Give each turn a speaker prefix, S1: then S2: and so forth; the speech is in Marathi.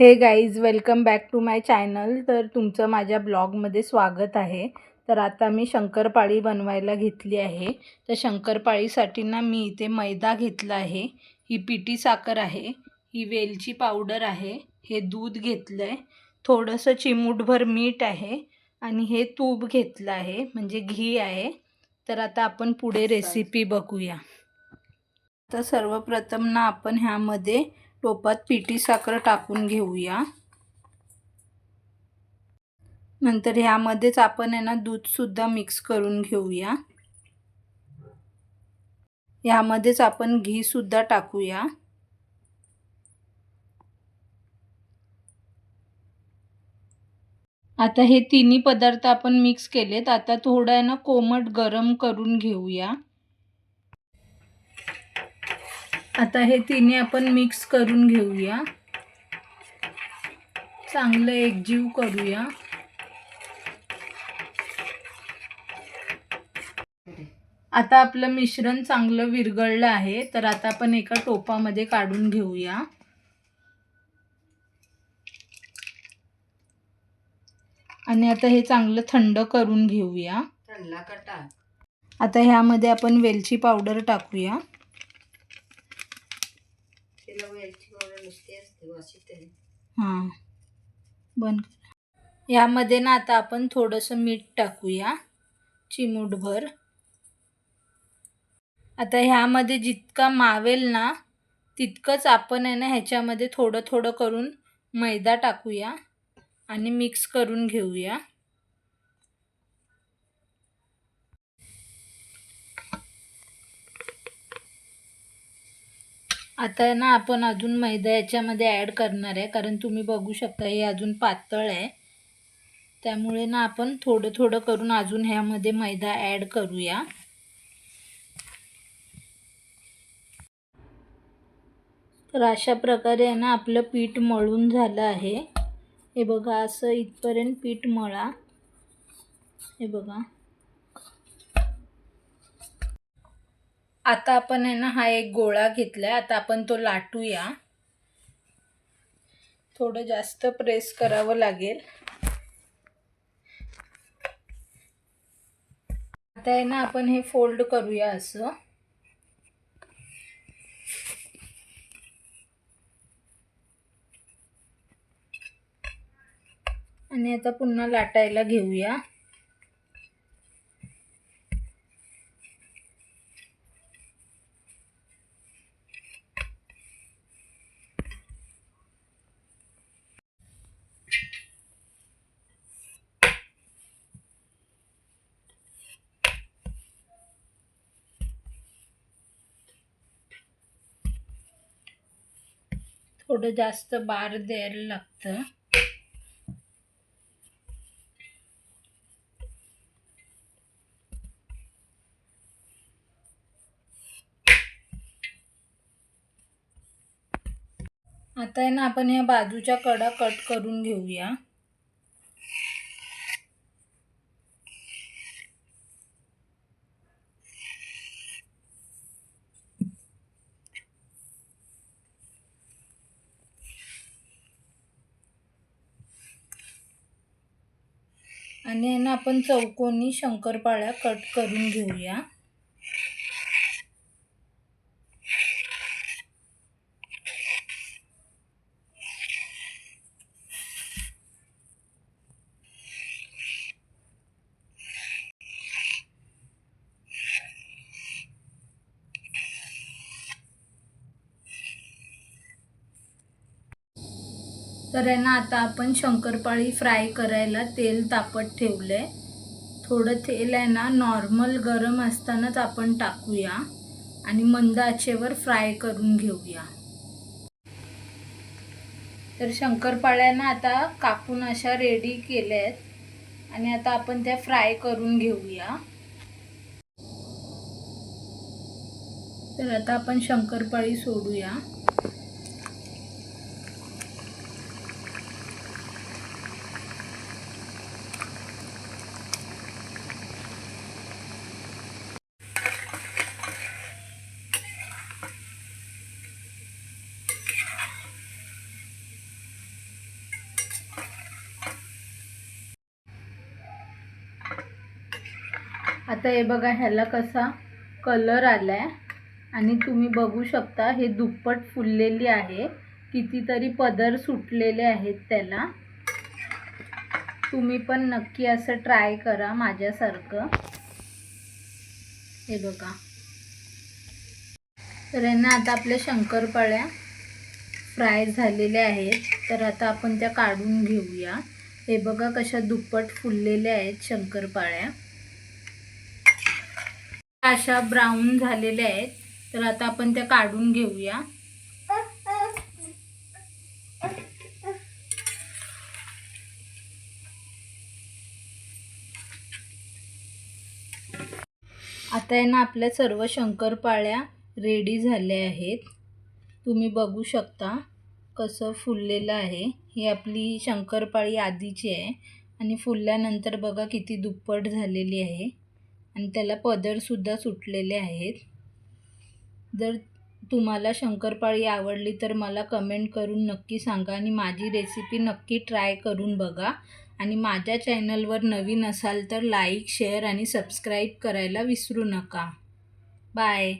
S1: Hey guys welcome back to my channel तर तुमचं माझ्या ब्लॉगमध्ये स्वागत आहे. तर आता मी शंकरपाळी बनवायला घेतली आहे. तर शंकरपाळीसाठी ना मी इथे मैदा घेतला आहे. ही पिठी साखर आहे. ही वेलची पावडर आहे. हे दूध घेतलं आहे थोडंसं चिमूटभर मीठ आहे. आणि हे तूप घेतलं आहे. म्हणजे घी आहे. तर आता आपण पुढे रेसिपी बघूया. तर सर्वप्रथम ना आपण ह्यामध्ये टोपात पिठी साखर टाकून घेऊया. नंतर ह्यामध्येच आपण आहे ना दूधसुद्धा मिक्स करून घेऊया. ह्यामध्येच आपण घीसुद्धा टाकूया. आता हे तिन्ही पदार्थ आपण मिक्स केलेत. आता थोडं आहे ना कोमट गरम करून घेऊया. आता हे तिन्ही आपण मिक्स करून घेऊया. चांगलं एकजीव करूया. आता आपलं मिश्रण चांगलं विरघळलं आहे तर आता आपण एका टोपामध्ये काढून घेऊया. आणि आता हे चांगलं थंड करून घेऊया. आता ह्यामध्ये आपण वेलची पावडर टाकूया
S2: तिला वेलची पावडर नुसती असते वाशी तरी
S1: हां. बंद करा यामध्ये ना आता आपण थोडंसं मीठ टाकूया. चिमूटभर. आता ह्यामध्ये जितका मावेल ना तितकंच आपण आहे ना ह्याच्यामध्ये थोडं थोडं करून मैदा टाकूया. आणि मिक्स करून घेऊया. आता आहे ना आपण अजून मैदा याच्यामध्ये ॲड करणार आहे कारण तुम्ही बघू शकता हे अजून पातळ आहे. त्यामुळे ना आपण थोडं थोडं करून अजून ह्यामध्ये मैदा ॲड करूया. तर अशा प्रकारे आहे ना आपलं पीठ मळून झालं आहे. हे बघा असं इथपर्यंत पीठ मळा. हे बघा. आता आपण आहे ना हा एक गोळा घेतलाय. आता आपण तो लाटूया. थोडं जास्त प्रेस करावं लागेल. आता आहे ना आपण हे फोल्ड करूया असं. आणि आता पुन्हा लाटायला घेऊया. थोडं जास्त बार द्यायला लागतं. आता आहे ना आपण ह्या बाजूच्या कडा कट करून घेऊया. आणि ना आपण चौकोनी शंकरपाळ्या कट करून घेऊया. तर आहे ना आता आपण शंकरपाळी फ्राय करायला तेल तापत ठेवलं आहे थोडं तेल आहे ना नॉर्मल गरम असतानाच आपण टाकूया. आणि मंद आचेवर फ्राय करून घेऊया. तर शंकरपाळ्यांना आता कापून अशा रेडी केल्या आहेत आणि आता आपण त्या फ्राय करून घेऊया. तर आता आपण शंकरपाळी सोडूया. आता हे बघा ह्याला कसा कलर आलाय. आणि तुम्ही बघू शकता हे दुप्पट फुललेली आहे. कितीतरी पदर सुटलेले आहेत त्याला. तुम्ही पण नक्की असं ट्राय करा माझ्यासारखं. हे बघा. तर यांना आता आपल्या शंकरपाळ्या फ्राय झालेल्या आहेत. तर आता आपण त्या काढून घेऊया. हे बघा कशा दुप्पट फुललेल्या आहेत शंकरपाळ्या. अशा ब्राऊन झालेल्या आहेत. तर आता आपण त्या काढून घेऊया. आता आहे ना आपल्या सर्व शंकरपाळ्या रेडी झाल्या आहेत. तुम्ही बघू शकता कसं फुललेलं आहे. ही आपली शंकरपाळी आधीची आहे. आणि फुलल्यानंतर बघा किती दुप्पट झालेली आहे. आणि त्याला पदरसुद्धा सुटलेले आहेत. जर तुम्हाला शंकरपाळी आवडली तर मला कमेंट करून नक्की सांगा आणि माझी रेसिपी नक्की ट्राय करून बघा. आणि माझ्या चॅनलवर नवीन असाल तर लाईक शेअर आणि सबस्क्राईब करायला विसरू नका. बाय